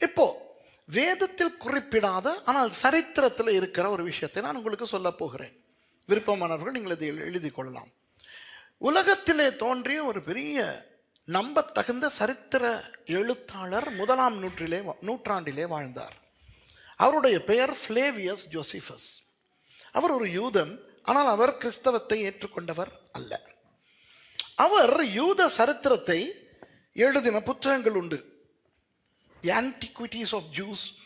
இப்போ வேதத்தில் குறிப்பிடாத ஆனால் சரித்திரத்தில் இருக்கிற ஒரு விஷயத்தை நான் உங்களுக்கு சொல்ல போகிறேன். விருப்பமானவர்கள் நீங்கள் இதை எழு- எழுதிக் கொள்ளலாம். உலகத்திலே தோன்றிய ஒரு பெரிய நம்பத்தகுந்த சரித்திர எழுத்தாளர் முதலாம் நூற்றிலே வா- நூற்றாண்டிலே வாழ்ந்தார். அவருடைய பெயர் ஃப்ளேவியஸ் ஜோசிஃபஸ். அவர் ஒரு யூதன் ஆனால் அவர் கிறிஸ்தவத்தை ஏற்றுக்கொண்டவர் அல்ல. அவர் யூத சரித்திரத்தை எழுதின புத்தகங்கள் உண்டு. Antiquities of Jews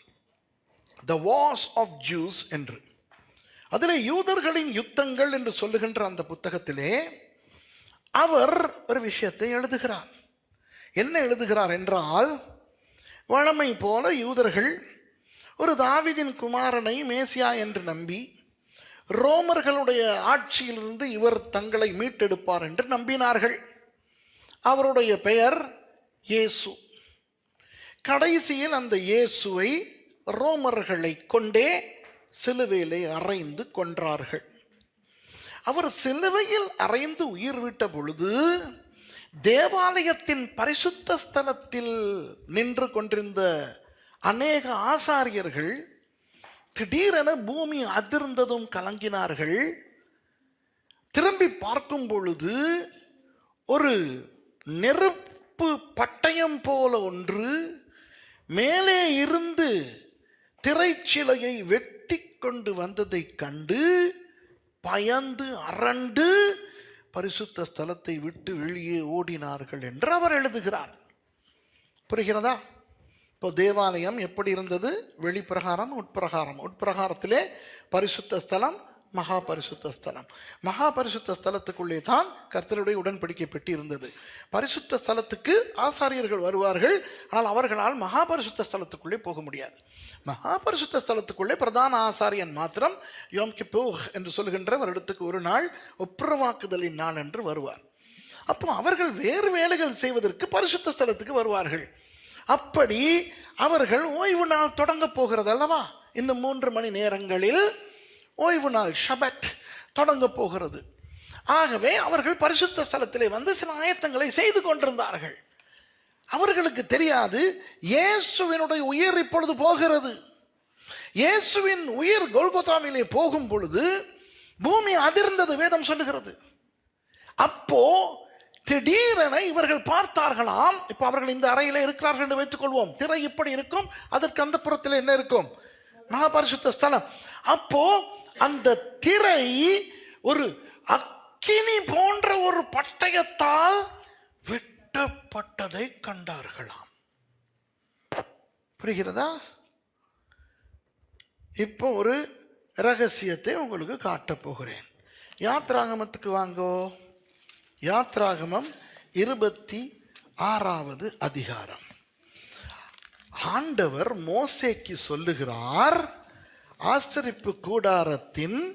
the wars of Jews என்று. அதில் யூதர்களின் யுத்தங்கள் என்று சொல்லுகின்ற அந்த புத்தகத்திலே அவர் ஒரு விஷயத்தை எழுதுகிறார். என்ன எழுதுகிறார் என்றால் வழமை போல யூதர்கள் ஒரு தாவிதின் குமாரனை மேசியா என்று நம்பி ரோமர்களுடைய ஆட்சியிலிருந்து இவர் தங்களை மீட்டெடுப்பார் என்று நம்பினார்கள். அவருடைய பெயர் இயேசு. கடைசியில் அந்த இயேசுவை ரோமர்களை கொண்டே சிலுவையிலே அறைந்து கொன்றார்கள். அவர் சிலுவையில் அறைந்து உயிர் விட்ட பொழுது தேவாலயத்தின் பரிசுத்த ஸ்தலத்தில் நின்று கொண்டிருந்த அநேக ஆசாரியர்கள் திடீரென பூமி அதிர்ந்ததும் கலங்கினார்கள். திரும்பி பார்க்கும் பொழுது ஒரு நெருப்பு பட்டயம் போல ஒன்று மேலே இருந்து திரைச்சிலையை வெட்டி கொண்டு வந்ததைக் கண்டு பயந்து அரண்டு பரிசுத்த ஸ்தலத்தை விட்டு வெளியே ஓடினார்கள் என்று அவர் எழுதுகிறார். புரிகிறதா? இப்போ தேவாலயம் எப்படி இருந்தது? வெளிப்பிரகாரம் உட்பிரகாரம். உட்பிரகாரத்திலே பரிசுத்த ஸ்தலம் மகா பரிசுத்த ஸ்தலம். மகா பரிசுத்த ஸ்தலத்துக்குள்ளே தான் கர்த்தருடைய உடன்படிக்கை பெட்டி இருந்தது பரிசுத்த ஸ்தலத்துக்கு ஆசாரியர்கள் வருவார்கள் ஆனால் அவர்களால் மகா பரிசுத்த ஸ்தலத்துக்குள்ளே போக முடியாது. மகா பரிசுத்த ஸ்தலத்துக்குள்ளே பிரதான ஆசாரியன் மாத்திரம் யோம் கிப்போஹ் என்று சொல்கின்ற வருடத்துக்கு ஒரு நாள் ஒப்புரவாக்குதலின் நாள் என்று வருவார். அப்போ அவர்கள் வேறு வேலைகள் செய்வதற்கு பரிசுத்த ஸ்தலத்துக்கு வருவார்கள். அப்படி அவர்கள் ஓய்வு நாள் தொடங்க போகிறது அல்லவா? இன்னும் மூன்று மணி நேரங்களில் ஓய்வு நாள் ஷபட் தொடங்க போகிறது. ஆகவே அவர்கள் பரிசுத்த ஸ்தலத்திலே வந்து சில ஆயத்தங்களை செய்து கொண்டிருந்தார்கள். அவர்களுக்கு தெரியாது இயேசுவினுடைய உயிர் இப்பொழுது போகிறது. இயேசுவின் உயிர் கோல்கோதாவிலே போகும் பொழுது பூமி அதிர்ந்தது வேதம் சொல்லுகிறது. அப்போ திடீரென இவர்கள் பார்த்தார்களாம் இப்போ அவர்கள் இந்த அறையில் இருக்கிறார்கள் என்று வைத்துக்கொள்வோம். திரை இப்படி இருக்கும் அதற்கு அந்த புறத்தில் என்ன இருக்கும்? மகாபரிசுத்த ஸ்தலம். அப்போ அந்த திரை ஒரு அக்கினி போன்ற ஒரு பட்டயத்தால் வெட்டப்பட்டதை கண்டார்களாம். புரிகிறதா? இப்போ ஒரு ரகசியத்தை உங்களுக்கு காட்டப் போகிறேன். யாத்ராகமத்துக்கு வாங்கோ. யாத்ராகமம் இருபத்தி ஆறாவது அதிகாரம். ஆண்டவர் மோசேக்கு சொல்லுகிறார் ஆச்சரிப்பு கூடாரத்தின்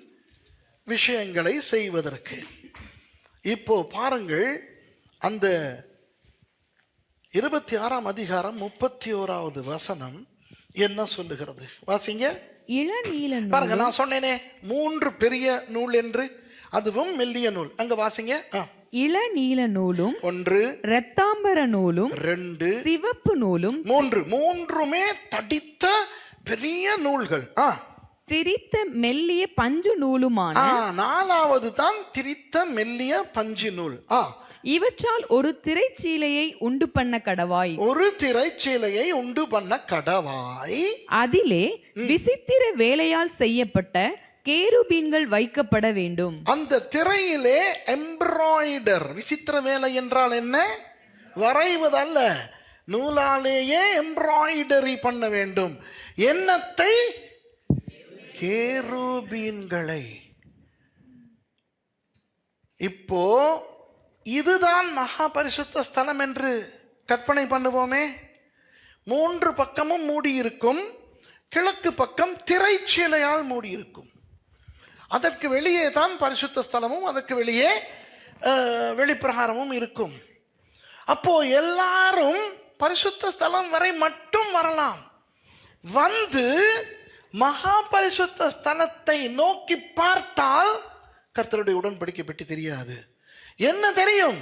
விஷயங்களை செய்வதற்கு. இப்போ பாருங்கள் அந்த இருபத்தி ஆறாம் அதிகாரம் முப்பத்தி ஓராவது வசனம் என்ன சொல்லுகிறது? வாசிங்க. இளநீல நூல் பாருங்க நான் சொன்னேனே மூன்று பெரிய நூல் என்று. அதுவும் மெல்லிய நூல். அங்க வாசிங்க. இளநீல நூலும் ஒன்று இரத்தாம்பர நூலும் ரெண்டு சிவப்பு நூலும் மூன்று. மூன்றுமே தடித்த பெரிய நூல்கள். ஆ. திரித்த மெல்லிய பஞ்சு நூலுமான ஆ, நாலாவது தான் திரித்த மெல்லிய பஞ்சு நூல். ஆ. இவற்றால் ஒரு திரைச்சீலையை உண்டு பண்ண கடவாய். ஒரு திரைச்சீலையை உண்டு பண்ண கடவாய். அதிலே விசித்திர வேலையால் செய்யப்பட்ட கேருபீன்கள் வைக்கப்பட வேண்டும். அந்த திரையிலே எம்ப்ராய்டர். விசித்திர வேலை என்றால் என்ன? வரைவதல்ல. நூலாலேயே எம்ப்ராய்டரி பண்ண வேண்டும். எண்ணத்தை கேரூபீன்களை. இப்போ இதுதான் மகா பரிசுத்த ஸ்தலம் என்று கற்பனை பண்ணுவோமே. மூன்று பக்கமும் மூடியிருக்கும். கிழக்கு பக்கம் திரைச்சீலையால் மூடியிருக்கும். அதற்கு வெளியே தான் பரிசுத்த ஸ்தலமும் அதற்கு வெளியே வெளிப்பிரகாரமும் இருக்கும். அப்போ எல்லாரும் பரிசுத்த ஸ்தலம் வரை மட்டும் வரலாம். வந்து மகா பரிசுத்த ஸ்தலத்தை நோக்கி பார்த்தால் கர்த்தருடைய உடன்படிக்கை பற்றி தெரியாது. என்ன தெரியும்?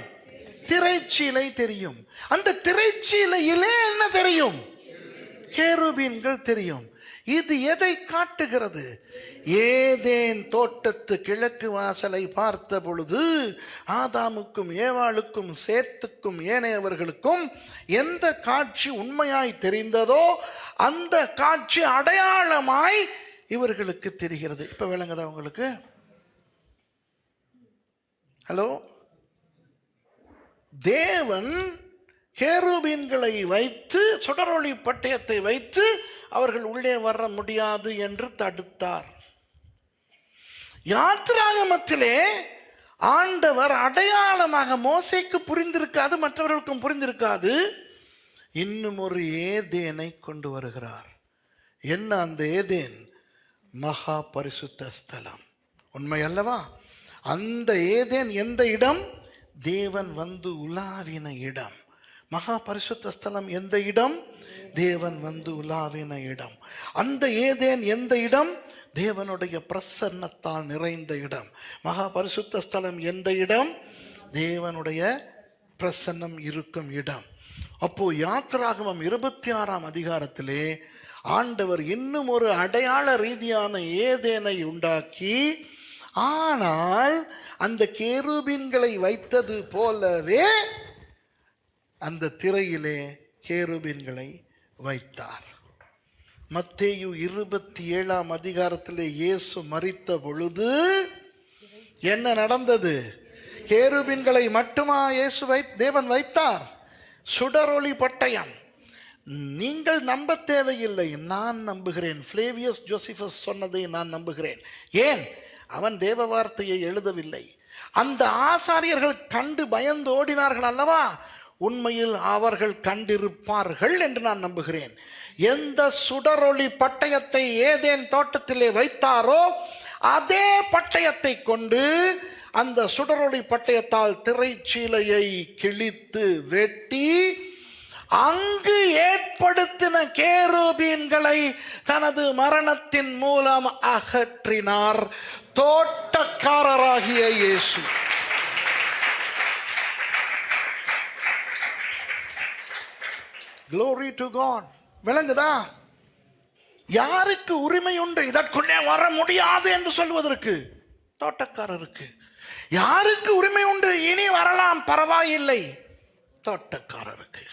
திரைச்சீலை தெரியும். அந்த திரைச்சீலையிலே என்ன தெரியும்? கேருபீன்கள் தெரியும். இது எதை காட்டுகிறது? ஏதேன் தோட்டத்து கிழக்கு வாசலை பார்த்த பொழுது ஆதாமுக்கும் ஏவாளுக்கும் சேத்துக்கும் ஏனையவர்களுக்கும் எந்த காட்சி உண்மையாய் தெரிந்ததோ அந்த காட்சி அடையாளமாய் இவர்களுக்கு தெரிகிறது. இப்ப விளங்குதா உங்களுக்கு? ஹலோ? தேவன் கேருபீன்களை வைத்து சுடரொளி பட்டயத்தை வைத்து அவர்கள் உள்ளே வர முடியாது என்று தடுத்தார். யாத்ராகமத்திலே ஆண்டவர் அடையாளமாக மோசைக்கு புரிந்திருக்காது மற்றவர்களுக்கும் புரிந்திருக்காது. இன்னும் ஒரு ஏதேனை கொண்டு வருகிறார். என்ன அந்த ஏதேன்? மகா பரிசுத்த ஸ்தலம். உண்மை அல்லவா? அந்த ஏதேன் எந்த இடம்? தேவன் வந்து உலாவின இடம். மகா பரிசுத்த ஸ்தலம் எந்த இடம்? தேவன் வந்து உலாவின இடம். அந்த ஏதேன் எந்த இடம்? தேவனுடைய பிரசன்னத்தால் நிறைந்த இடம். மகா பரிசுத்த ஸ்தலம் எந்த இடம்? தேவனுடைய பிரசன்னம் இருக்கும் இடம். அப்போ யாத்திராகமம் இருபத்தி ஆறாம் அதிகாரத்திலே ஆண்டவர் இன்னும் ஒரு அடையாள ரீதியான ஏதேனை உண்டாக்கி ஆனால் அந்த கேருபீன்களை வைத்தது போலவே அந்த திரையிலே கேருபீன்களை வைத்தார். மத்தேயு இருபத்தி ஏழாம் அதிகாரத்திலே இயேசு மறித்த பொழுது என்ன நடந்தது? ஹேருபின்களை மட்டுமா இயேசு வை தேவன் வைத்தார்? சுடரொளி பட்டயம். நீங்கள் நம்ப தேவையில்லை நான் நம்புகிறேன். ஃப்ளேவியஸ் ஜோசிஃபஸ் சொன்னதை நான் நம்புகிறேன். ஏன்? அவன் தேவ வார்த்தையை எழுதவில்லை. அந்த ஆசாரியர்கள் கண்டு பயந்து ஓடினார்கள் அல்லவா? உண்மையில் அவர்கள் கண்டிருப்பார்கள் என்று நான் நம்புகிறேன். எந்த சுடரொளி பட்டயத்தை ஏதேன் தோட்டத்திலே வைத்தாரோ அதே பட்டயத்தை கொண்டு அந்த சுடரொளி பட்டயத்தால் திரைச்சீலையை கிழித்து வெட்டி அங்கு ஏற்படுத்தின கேரூபீன்களை தனது மரணத்தின் மூலம் அகற்றினார் தோட்டக்காரராகிய இயேசு. க்ளோரி டு காட் விளங்குதா? யாருக்கு உரிமை உண்டு? இதற்குள்ளே வர முடியாது என்று சொல்வதற்கு தோட்டக்காரருக்கு. யாருக்கு உரிமை உண்டு? இனி வரலாம் பரவாயில்லை. தோட்டக்காரருக்கு.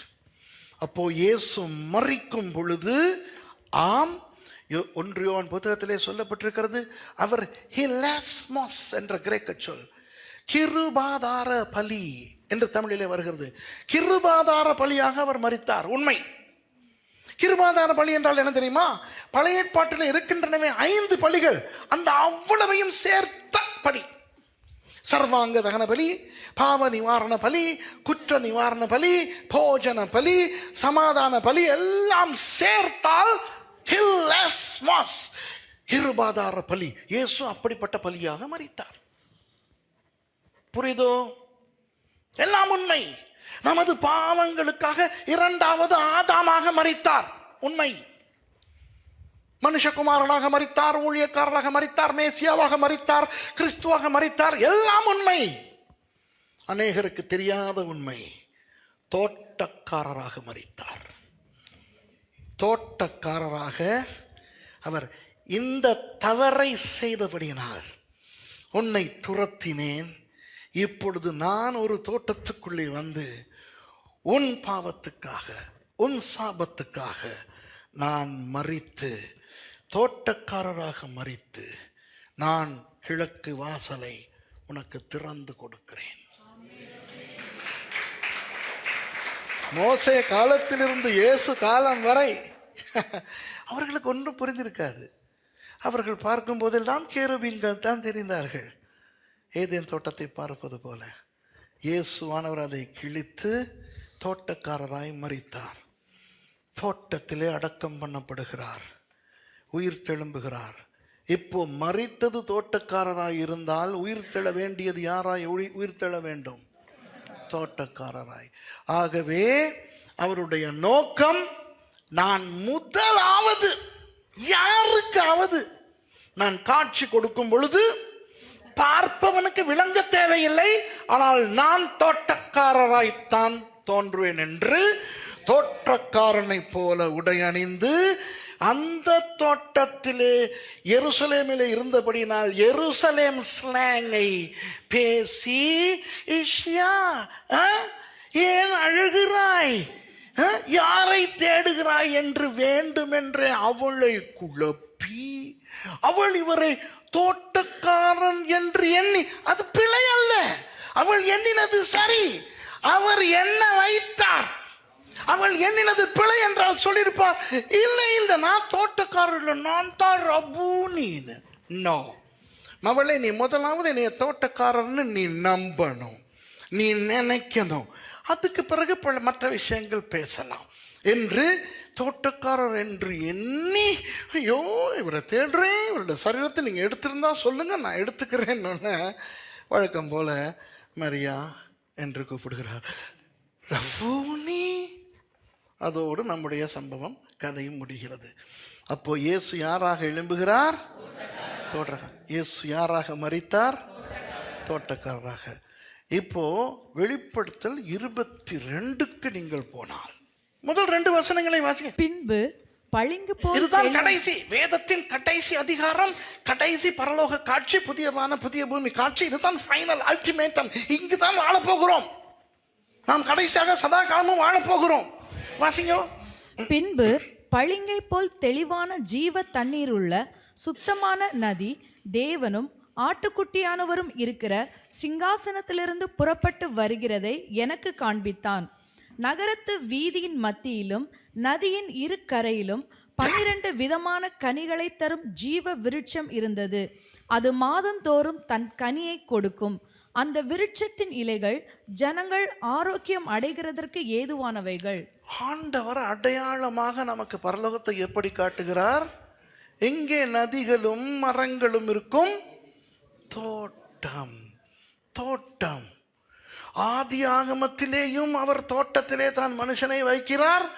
அப்போ இயேசு மறிக்கும் பொழுது ஆம் ஒன்றியோன் புத்தகத்திலே சொல்லப்பட்டிருக்கிறது அவர் ஹிலாஸ்மாஸ் என்ற கிரேக்க சொல். கிருபாதார பலி. என்று தமிழிலே வருகிறது. கிருபாதார பலியாக அவர் மறித்தார் உண்மை. கிருபாதார பலி என்றால் என்ன தெரியுமா? பழைய ஏற்பாட்டில் இருக்கின்றனவே ஐந்து பலிகள். அந்த அவ்வளவையும் சேர்த்த பலி. சர்வாங்க தகன பலி பாவ நிவாரண பலி குற்ற நிவாரண பலி போஜன பலி சமாதான பலி எல்லாம் சேர்த்தால் ஹில்லஸ்மாஸ் கிருபாதார பலி. இயேசு அப்படிப்பட்ட பலியாக மறித்தார் புரியுதோ? எல்லாம் உண்மை. நமது பாவங்களுக்காக இரண்டாவது ஆதாமாக மறித்தார் உண்மை. மனுஷகுமாரனாக மறித்தார் ஊழியக்காரராக மறித்தார் மேசியாவாக மறித்தார் கிறிஸ்துவாக மறித்தார் எல்லாம் உண்மை. அநேகருக்கு தெரியாத உண்மை. தோட்டக்காரராக மறித்தார் தோட்டக்காரராக அவர் இந்த தவறை செய்தபடியினால் உன்னை துரத்தினேன். இப்பொழுது நான் ஒரு தோட்டத்துக்குள்ளே வந்து உன் பாவத்துக்காக உன் சாபத்துக்காக நான் மறித்து தோட்டக்காரராக மறித்து நான் கிழக்கு வாசலை உனக்கு திறந்து கொடுக்கிறேன். மோசே காலத்திலிருந்து இயேசு காலம் வரை அவர்களுக்கு ஒன்றும் புரிந்திருக்காது. அவர்கள் பார்க்கும் போதெல்லாம் கேருபீன்கள் தான் தெரிந்தார்கள். ஏதேன் தோட்டத்தை பார்ப்பது போல. இயேசுவானவர் அதை கிழித்து தோட்டக்காரராய் மறித்தார். தோட்டத்திலே அடக்கம் பண்ணப்படுகிறார். உயிர் தெழும்புகிறார். இப்போ மறித்தது தோட்டக்காரராய் இருந்தால் உயிர் தெழ வேண்டியது யாராய்? உயிர் தெழ வேண்டும். தோட்டக்காரராய். ஆகவே அவருடைய நோக்கம் நான் முதலாவது யாருக்காவது நான் காட்சி கொடுக்கும் பொழுது பார்ப்பவனுக்கு விளங்க தேவையில்லை ஆனால் நான் தோட்டக்காரராய்த்தான் தோன்றுவேன் என்று தோற்றக்காரனைப் போல உடை அணிந்து அந்த தோட்டத்திலே எருசலேமிலே இருந்தபடினால் எருசலேம் ஸ்லாங்கை பேசி இஷ்யா ஆ, ஏன் அழுகிறாய்? யாரை தேடுகிறாய்? என்று வேண்டுமென்றே அவளை குழப்பி அவள் இவரை தோட்டக்காரன் என்று எண்ணி அது பிழை அல்ல. அவள் எண்ணினது சரி. அவர் என்ன வைத்தார்? அவள் எண்ணினது பிழை என்றால் சொல்லியிருப்பார் இல்லை இல்லை நான் தோட்டக்காரர் நான் தான் ரபூனின்னு நோ மவளை நீ முதலாவது என்னைய தோட்டக்காரர்னு நீ நம்பணும். நீ நினைக்கணும். அதுக்கு பிறகு பல மற்ற விஷயங்கள் பேசலாம். என்று தோட்டக்காரர் என்று எண்ணி ஐயோ இவரை தேடுறேன். இவருடைய சரீரத்தை நீங்கள் எடுத்திருந்தா சொல்லுங்கள் நான் எடுத்துக்கிறேன்னு வழக்கம் போல மரியா என்று கூப்பிடுகிறார். ரஃபூனி அதோடு நம்முடைய சம்பவம் கதையும் முடிகிறது. அப்போ இயேசு யாராக எழும்புகிறார்? தோட்டக்கார இயேசு யாராக மறித்தார் தோட்டக்காரராக. இப்போ வெளிப்படுத்தல் இருபத்தி ரெண்டுக்கு நீங்கள் போனால். முதல் ரெண்டு வசனங்களை வாசிங்க. பின்பு பளிங்கு போல் இதுதான் கடைசி வேதத்தின் கடைசி அதிகாரம் கடைசி பரலோக காட்சி புதியவான புதிய பூமி காட்சி. இதுதான் ஃபைனல் அல்டிமேட்டம் இங்கு தான் வாழ போகிறோம் நாம் கடைசியாக சதா காலமும் வாழ போகிறோம் வாசிங்கோ. பின்பு பளிங்கை போல் தெளிவான ஜீவ தண்ணீருள்ள சுத்தமான நதி தேவனும் ஆட்டுக்குட்டியானவரும் இருக்கிற சிங்காசனத்திலிருந்து புறப்பட்டு வருகிறதை எனக்கு காண்பித்தான். நகரத்து வீதியின் மத்தியிலும் நதியின் இரு கரையிலும் பன்னிரண்டு விதமான கனிகளை தரும் ஜீவ விருட்சம் இருந்தது. அது மாதந்தோறும் தன் கனியை கொடுக்கும். அந்த விருட்சத்தின் இலைகள் ஜனங்கள் ஆரோக்கியம் அடைகிறதற்கு ஏதுவானவைகள். ஆண்டவர் அடையாளமாக நமக்கு பரலோகத்தை எப்படி காட்டுகிறார்? எங்கே நதிகளும் மரங்களும் இருக்கும்? தோட்டம் தோட்டம். ஆதி ஆகமத்திலேயும் அவர் தோட்டத்திலே தான் மனுஷனை வைக்கிறார்.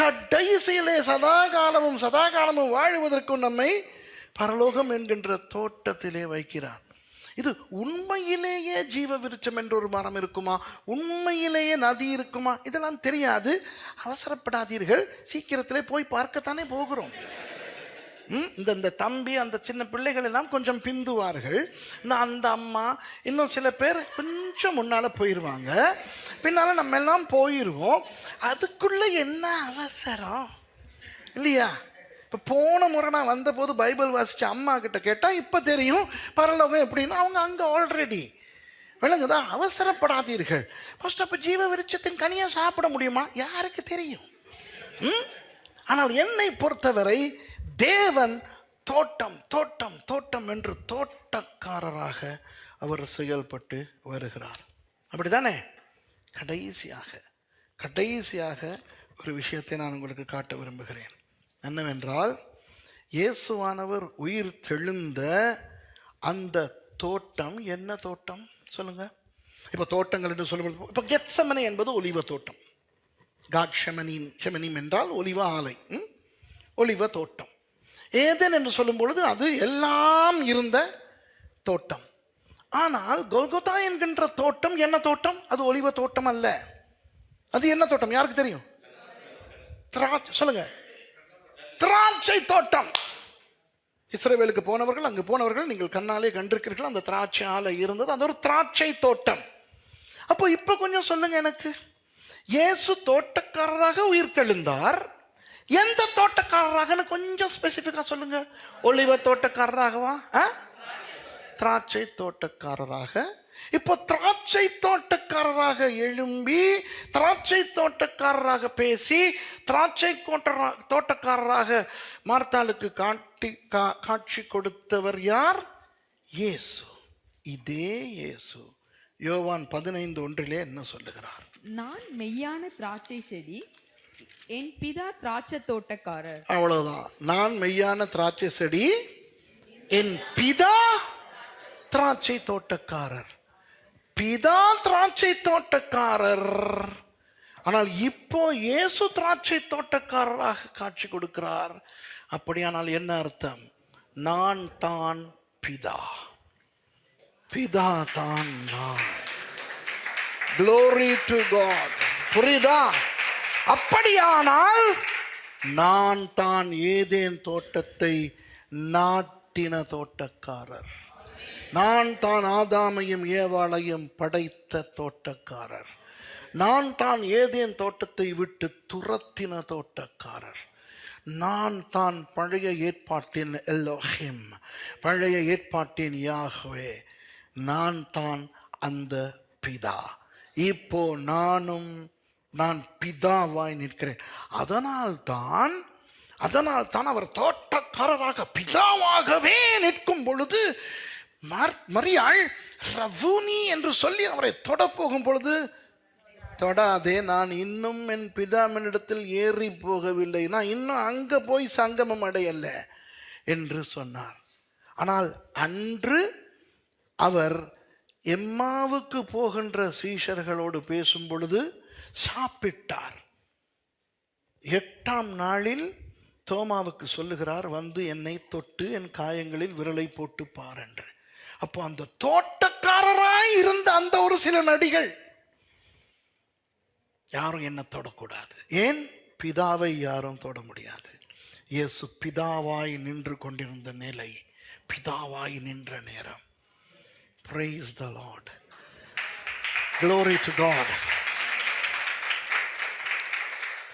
கடைசியிலே சதா காலமும் சதா காலமும் வாழுவதற்கும் நம்மை பரலோகம் என்கின்ற தோட்டத்திலே வைக்கிறார். இது உண்மையிலேயே ஜீவ விருச்சம் என்ற ஒரு மரம் இருக்குமா? உண்மையிலேயே நதி இருக்குமா? இதெல்லாம் தெரியாது. அவசரப்படாதீர்கள். சீக்கிரத்திலே போய் பார்க்கத்தானே போகிறோம். இந்த இந்த தம்பி அந்த சின்ன பிள்ளைகள் எல்லாம் கொஞ்சம் பிந்துவார்கள். இந்த அந்த அம்மா இன்னும் சில பேர் கொஞ்சம் முன்னால் போயிடுவாங்க பின்னால நம்ம எல்லாம் போயிடுவோம் அதுக்குள்ளே என்ன அவசரம்? இல்லையா? இப்போ போன முறை நான் வந்தபோது பைபிள் வாசித்து அம்மா கிட்ட கேட்டால் இப்போ தெரியும். பரலோகம் எப்படின்னா அவங்க அங்கே ஆல்ரெடி விளங்குதா? அவசரப்படாதீர்கள். ஃபஸ்ட் அப்போ ஜீவ விருட்சத்தின் கனியாக சாப்பிட முடியுமா? யாருக்கு தெரியும்? ம்? ஆனால் என்னை பொறுத்தவரை தேவன் தோட்டம் தோட்டம் தோட்டம் என்று தோட்டக்காரராக அவர் செயல்பட்டு வருகிறார். அப்படிதானே கடைசியாக கடைசியாக ஒரு விஷயத்தை நான் உங்களுக்கு காட்ட விரும்புகிறேன். என்னவென்றால் இயேசுவானவர் உயிர் தெழுந்த அந்த தோட்டம் என்ன தோட்டம்? சொல்லுங்க. இப்போ தோட்டங்கள் என்று சொல்லும்போது இப்போ கெட்சமனை என்பது ஒலிவ தோட்டம். காட் ஷெமனின் ஷெமனிம் என்றால் ஒலிவ ஆலை ஒலிவ தோட்டம். ஏதேன் என்று சொல்லும் பொழுது அது எல்லாம் இருந்த தோட்டம். ஆனால் கொல்கொத்தா என்கின்ற தோட்டம் என்ன தோட்டம்? அது ஒலிவ தோட்டம் அல்ல. அது என்ன தோட்டம்? யாருக்கு தெரியும்? திராட்சை சொல்லுங்க. திராட்சை தோட்டம். இஸ்ரேவேலுக்கு போனவர்கள் அங்கு போனவர்கள் நீங்கள் கண்ணாலே கண்டிருக்கிறீர்கள் அந்த திராட்சை ஆலை இருந்தது. அது ஒரு திராட்சை தோட்டம். அப்போ இப்போ கொஞ்சம் சொல்லுங்க எனக்கு. இயேசு தோட்டக்காரராக உயிர் தெழுந்தார். எந்த தோட்டக்காரராகன்னு கொஞ்சம் ஸ்பெசிஃபிக்காக சொல்லுங்க. ஒளிவ தோட்டக்காரராகவா? ஆ? திராட்சை தோட்டக்காரராக. இப்போ திராட்சை தோட்டக்காரராக எழும்பி திராட்சை தோட்டக்காரராக பேசி திராட்சை தோட்டக்காரராக மார்த்தாளுக்கு காட்டி கா- காட்சி கொடுத்தவர் யார்? இயேசு. இதே இயேசு. யோவான் பதினைந்து ஒன்றிலே என்ன சொல்லுகிறார்? நான் மெய்யான திராட்சை செடி என் பிதா திராட்சை தோட்டக்காரர். அவ்வளவுதான். நான் மெய்யான திராட்சை செடி என் பிதா திராட்சை தோட்டக்காரர். பிதா திராட்சை தோட்டக்காரர். ஆனால் இப்போ இயேசு திராட்சை தோட்டக்காரராக காட்சி கொடுக்கிறார். அப்படியானால் என்ன அர்த்தம்? நான் தான் பிதா. பிதா தான் நான். க்ளோரி டு காட் புரியுதா? அப்படியானால் நான் தான் ஏதேன் தோட்டத்தை நாட்டின தோட்டக்காரர். நான் தான் ஆதாமையும் ஏவாளையும் படைத்த தோட்டக்காரர். நான் தான் ஏதேன் தோட்டத்தை விட்டு துரத்தின தோட்டக்காரர். நான் தான் பழைய ஏற்பாட்டின் எல்லோஹிம் பழைய ஏற்பாட்டின் யாகவே. நான் தான் அந்த பிதா. இப்போ நானும் நான் பிதாவாய் நிற்கிறேன். அதனால் தான் அதனால் தான் அவர் தோட்டக்காரராக பிதாவாகவே நிற்கும் பொழுது மரியாள் ரவுனி என்று சொல்லி அவரை தொட போகும் பொழுது தொடாதே நான் இன்னும் என் பிதாமனிடத்தில் ஏறி போகவில்லை. நான் இன்னும் அங்கே போய் சங்கமம் அடையல என்று சொன்னார். ஆனால் அன்று அவர் எம்மாவுக்கு போகின்ற சீஷர்களோடு பேசும் பொழுது சாப்பிட்டார். எட்டாம் நாளில் தோமாவுக்கு சொல்லுகிறார் வந்து என்னை தொட்டு என் காயங்களில் விரலை போட்டு பார் என்று. அப்போ அந்த தோட்டக்காரராய் இருந்த அந்த ஒரு சில நடிகள் யாரும் என்ன தொடக்கூடாது. ஏன்? பிதாவை யாரும் தொட முடியாது. இயேசு பிதாவாய் நின்று கொண்டிருந்த நிலை பிதாவாய் நின்ற நேரம். Praise the Lord glory to God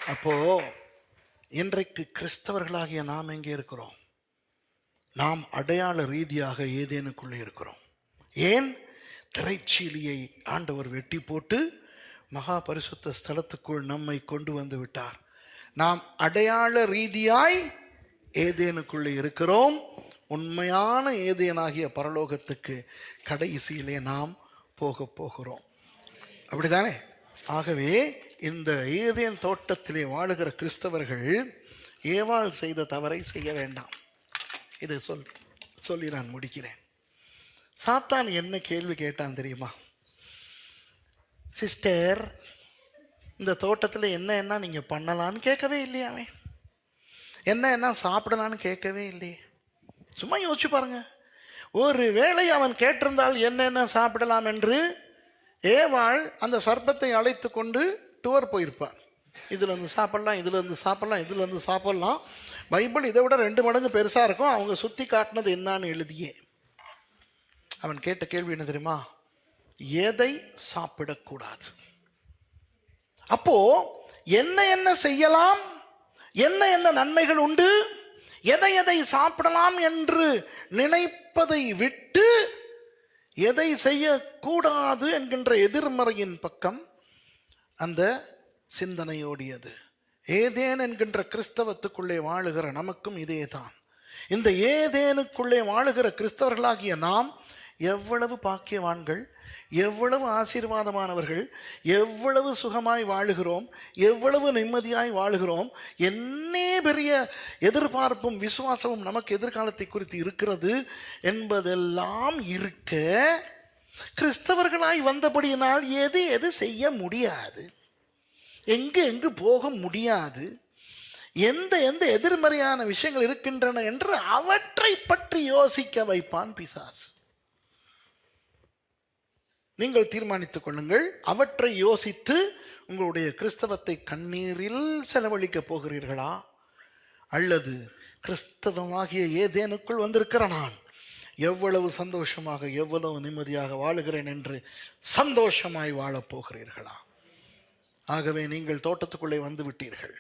அப்போ இன்றைக்கு கிறிஸ்தவர்களாகிய நாம் எங்கே இருக்கிறோம்? நாம் அடையாள ரீதியாக ஏதேனுக்குள்ளே இருக்கிறோம். ஏன்? திரைச்சீலியை ஆண்டவர் வெட்டி போட்டு மகா பரிசுத்த ஸ்தலத்துக்குள் நம்மை கொண்டு வந்து விட்டார். நாம் அடையாள ரீதியாய் ஏதேனுக்குள்ளே இருக்கிறோம். உண்மையான ஏதேனாகிய பரலோகத்துக்கு கடைசியிலே நாம் போக போகிறோம். அப்படிதானே ஆகவே இந்த ஏதேன் தோட்டத்திலே வாழுகிற கிறிஸ்தவர்கள் ஏவாள் செய்த தவறை செய்ய வேண்டாம். இதை சொல் சொல்லி நான் முடிக்கிறேன். சாத்தான் என்ன கேள்வி கேட்டான் தெரியுமா? சிஸ்டர் இந்த தோட்டத்தில் என்ன என்ன நீங்கள் பண்ணலான்னு கேட்கவே இல்லையா அவன்? என்ன என்ன சாப்பிடலான்னு கேட்கவே இல்லையே. சும்மா யோசிச்சு பாருங்க. ஒரு வேளை அவன் கேட்டிருந்தால் என்னென்ன சாப்பிடலாம் என்று ஏவாள் அந்த சர்ப்பத்தை அழைத்து கொண்டு டூர் போயிருப்பார். இதுலேருந்து சாப்பிட்லாம் இதுலேருந்து சாப்பிட்லாம் இதுலேருந்து சாப்பிட்லாம். பைபிள் இதை விட ரெண்டு மடங்கு பெருசாக இருக்கும். அவங்க சுற்றி காட்டினது என்னன்னு எழுதியே. அவன் கேட்ட கேள்வி என்ன தெரியுமா? எதை சாப்பிடக்கூடாது? அப்போ என்ன என்ன செய்யலாம்? என்ன என்ன நன்மைகள் உண்டு? எதை எதை சாப்பிடலாம் என்று நினைப்பதை விட்டு எதை செய்யக்கூடாது என்கின்ற எதிர்மறையின் பக்கம் அந்த சிந்தனையோடியது. ஏதேன் என்கின்ற கிறிஸ்தவத்துக்குள்ளே வாழுகிற நமக்கும் இதேதான். இந்த ஏதேனுக்குள்ளே வாழுகிற கிறிஸ்தவர்களாகிய நாம் எவ்வளவு பாக்கியவான்கள் எவ்வளவு ஆசீர்வாதமானவர்கள் எவ்வளவு சுகமாய் வாழுகிறோம் எவ்வளவு நிம்மதியாய் வாழுகிறோம் என்னே பெரிய எதிர்பார்ப்பும் விசுவாசமும் நமக்கு எதிர்காலத்தை குறித்து இருக்கிறது என்பதெல்லாம் இருக்க கிறிஸ்தவர்களாய் வந்தபடியினால் எது எது செய்ய முடியாது? எங்கு எங்கு போக முடியாது? எந்த எந்த எதிர்மறையான விஷயங்கள் இருக்கின்றன என்று அவற்றை பற்றி யோசிக்க வைப்பான் பிசாசு. நீங்கள் தீர்மானித்துக் கொள்ளுங்கள். அவற்றை யோசித்து உங்களுடைய கிறிஸ்தவத்தை கண்ணீரில் செலவழிக்கப் போகிறீர்களா? அல்லது கிறிஸ்தவமாகிய ஏதேனுக்குள் வந்திருக்கிற நான் எவ்வளவு சந்தோஷமாக எவ்வளவு நிம்மதியாக வாழுகிறேன் என்று சந்தோஷமாய் வாழப் போகிறீர்களா? ஆகவே நீங்கள் தோட்டத்துக்குள்ளே வந்து விட்டீர்கள்.